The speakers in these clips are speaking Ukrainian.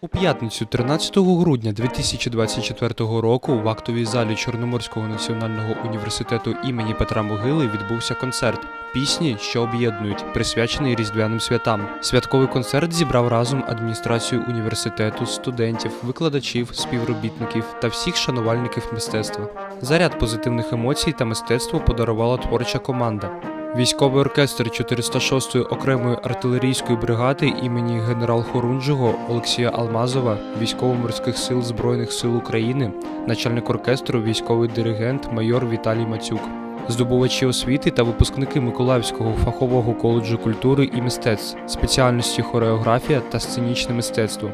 У п'ятницю, 13 грудня 2024 року, в актовій залі Чорноморського національного університету імені Петра Могили відбувся концерт Пісні, що об'єднують, присвячений різдвяним святам. Святковий концерт зібрав разом адміністрацію університету, студентів, викладачів, співробітників та всіх шанувальників мистецтва. Заряд позитивних емоцій та мистецтво подарувала творча команда. Військовий оркестр 406-ї окремої артилерійської бригади імені генерал Хорунжого Олексія Алмазова, військово-морських сил Збройних сил України, начальник оркестру, військовий диригент майор Віталій Мацюк, здобувачі освіти та випускники Миколаївського фахового коледжу культури і мистецтв, спеціальності хореографія та сценічне мистецтво.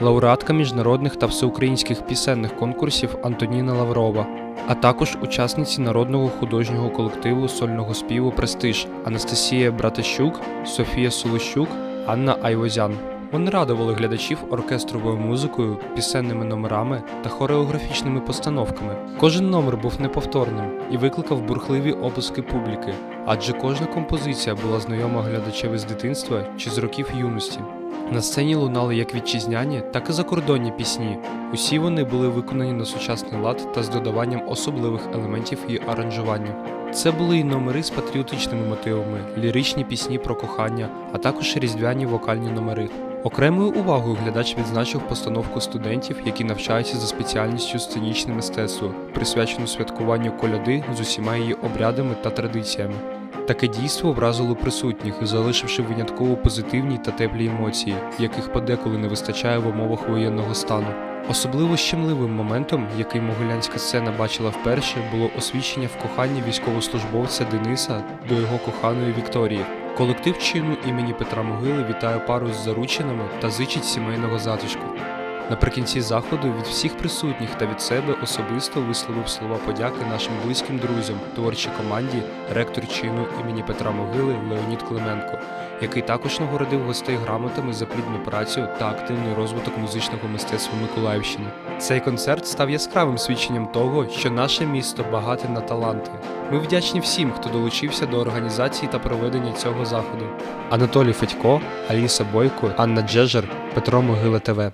Лауреатка міжнародних та всеукраїнських пісенних конкурсів Антоніна Лаврова, а також учасниці народного художнього колективу сольного співу Престиж Анастасія Братищук, Софія Солощук, Анна Айвозян. Вони радували глядачів оркестровою музикою, пісенними номерами та хореографічними постановками. Кожен номер був неповторним і викликав бурхливі опуски публіки, адже кожна композиція була знайома глядачеві з дитинства чи з років юності. На сцені лунали як вітчизняні, так і закордонні пісні. Усі вони були виконані на сучасний лад та з додаванням особливих елементів і аранжування. Це були й номери з патріотичними мотивами, ліричні пісні про кохання, а також різдвяні вокальні номери. Окремою увагою глядач відзначив постановку студентів, які навчаються за спеціальністю сценічне мистецтво, присвячену святкуванню коляди з усіма її обрядами та традиціями. Таке дійство вразило присутніх, залишивши винятково позитивні та теплі емоції, яких подеколи не вистачає в умовах воєнного стану. Особливо щемливим моментом, який могилянська сцена бачила вперше, було освічення в коханні військовослужбовця Дениса до його коханої Вікторії. Колектив чину імені Петра Могили вітає пару з заручинами та зичить сімейного затишку. Наприкінці заходу від всіх присутніх та від себе особисто висловив слова подяки нашим близьким друзям, творчій команді, ректор чину імені Петра Могили Леонід Клименко, який також нагородив гостей грамотами за плідну працю та активний розвиток музичного мистецтва Миколаївщини. Цей концерт став яскравим свідченням того, що наше місто багате на таланти. Ми вдячні всім, хто долучився до організації та проведення цього заходу. Анатолій Федько, Аліса Бойко, Анна Джежер, Петро Могила ТВ.